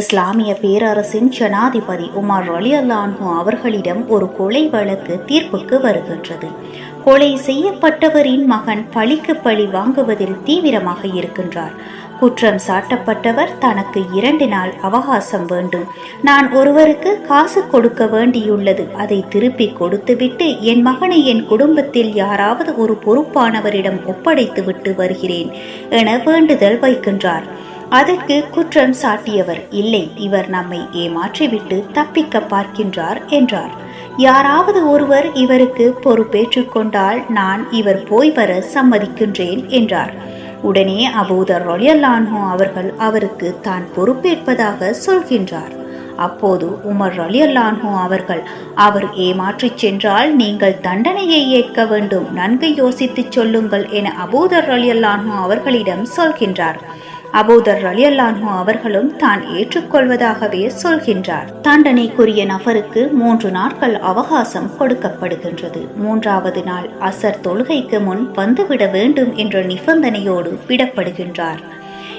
இஸ்லாமிய பேரரசின் ஜனாதிபதி உமர் அலி அல்லான்ஹு அவர்களிடம் ஒரு கொலை வழக்கு தீர்ப்புக்கு வருகின்றது. கொலை செய்யப்பட்டவரின் மகன் பழிக்கு பழி வாங்குவதில் தீவிரமாக இருக்கின்றார். குற்றம் சாட்டப்பட்டவர் தனக்கு இரண்டு நாள் அவகாசம் வேண்டும். நான் ஒருவருக்கு காசு கொடுக்க வேண்டியுள்ளது. அதை திருப்பி கொடுத்துவிட்டு என் மகனை என் குடும்பத்தில் யாராவது ஒரு பொறுப்பானவரிடம் ஒப்படைத்து விட்டு வருகிறேன் என வேண்டுதல் வைக்கின்றார். அதற்கு குற்றம் சாட்டியவர் இல்லை. இவர் நம்மை ஏமாற்றிவிட்டு தப்பிக்க பார்க்கின்றார் என்றார். யாராவது ஒருவர் இவருக்கு பொறுப்பேற்றுக் கொண்டால் நான் இவர் போய் வர சம்மதிக்கின்றேன் என்றார். உடனே அபூதர் ரொலியல்லான்ஹோ அவர்கள் அவருக்கு தான் பொறுப்பேற்பதாக சொல்கின்றார். அப்போது உமர் ரலியல்லான்ஹோ அவர்கள் அவர் ஏமாற்றிச் சென்றால் நீங்கள் தண்டனையை ஏற்க வேண்டும். நன்கு யோசித்துச் சொல்லுங்கள் என அபூதர் ரலியல்லான்ஹோ அவர்களிடம் சொல்கின்றார். அபூதர் ரலியல்லான்ஹோ அவர்களும் தான் ஏற்றுக்கொள்வதாகவே சொல்கின்றார். தண்டனைக்குரிய நபருக்கு மூன்று நாட்கள் அவகாசம் கொடுக்கப்படுகின்றது. மூன்றாவது நாள் அசர் தொழுகைக்கு முன் வந்துவிட வேண்டும் என்ற நிபந்தனையோடு விடப்படுகின்றார்.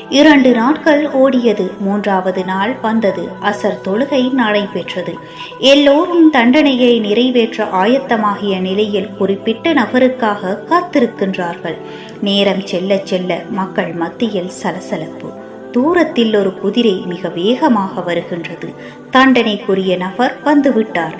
இரண்டு நாட்கள் ஓடியது. மூன்றாவது நாள் வந்தது. அசர் தொழுகை நடைபெற்றது. எல்லோரும் தண்டனையை நிறைவேற்ற ஆயத்தமாகிய நிலையில் குறிப்பிட்ட நபருக்காக காத்திருக்கின்றார்கள். நேரம் செல்ல செல்ல மக்கள் மத்தியில் சலசலப்பு. தூரத்தில் ஒரு குதிரை மிக வேகமாக வருகின்றது. தண்டனைக்குரிய நபர் வந்துவிட்டார்.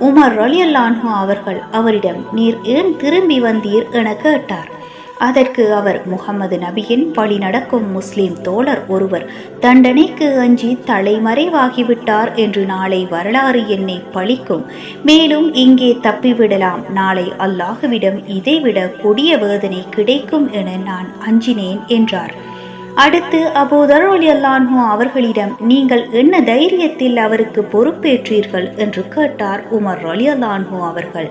உமர் ரலியல்லான்ஹு அவர்கள் அவரிடம் நீர் ஏன் திரும்பி வந்தீர்? என கேட்டார். அதற்கு அவர் முகமது நபியின் வழி நடக்கும் முஸ்லிம் தோழர் ஒருவர் தண்டனைக்கு அஞ்சி தலைமறைவாகிவிட்டார் என்று நாளை வரலாறு என்னை பழிக்கும். மேலும் இங்கே தப்பிவிடலாம். நாளை அல்லாஹுவிடம் இதைவிட கொடிய வேதனை கிடைக்கும் என நான் அஞ்சினேன் என்றார். அடுத்து அபூதர் அல்லான்ஹோ அவர்களிடம் நீங்கள் என்ன தைரியத்தில் அவருக்கு பொறுப்பேற்றீர்கள்? என்று கேட்டார் உமர் அலி அல்லான்ஹோ அவர்கள்.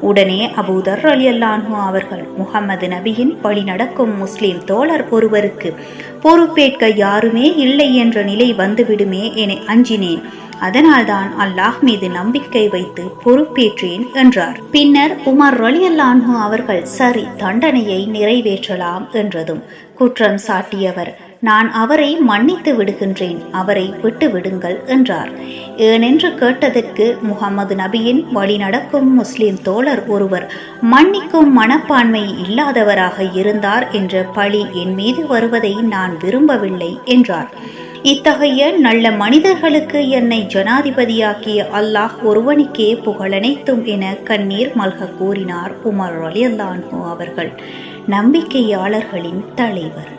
உடனே அபூதர் அலி அல்லான்ஹு அவர்கள் முகமது நபியின் வழி நடக்கும் முஸ்லிம் தோழர் ஒருவருக்கு பொறுப்பேற்க யாருமே இல்லை என்ற நிலை வந்துவிடுமே என அஞ்சினேன். அதனால்தான் அல்லாஹ் மீது நம்பிக்கை வைத்து பொறுப்பேற்றேன் என்றார். பின்னர் உமர் அலி அவர்கள் சரி தண்டனையை நிறைவேற்றலாம் என்றதும் குற்றம் சாட்டியவர். நான் அவரை மன்னித்து விடுகின்றேன் அவரை விட்டு விடுங்கள் என்றார். ஏனென்று கேட்டதற்கு முகமது நபியின் வழி நடக்கும் முஸ்லிம் தோழர் ஒருவர் மன்னிக்கும் மனப்பான்மை இல்லாதவராக இருந்தார் என்ற பழி என் மீது வருவதை நான் விரும்பவில்லை என்றார். இத்தகைய நல்ல மனிதர்களுக்கு என்னை ஜனாதிபதியாக்கிய அல்லாஹ் ஒருவனுக்கே புகழனைத்தும் என கண்ணீர் மல்க கூறினார் உமர் அலி அவர்கள் நம்பிக்கையாளர்களின் தலைவர்.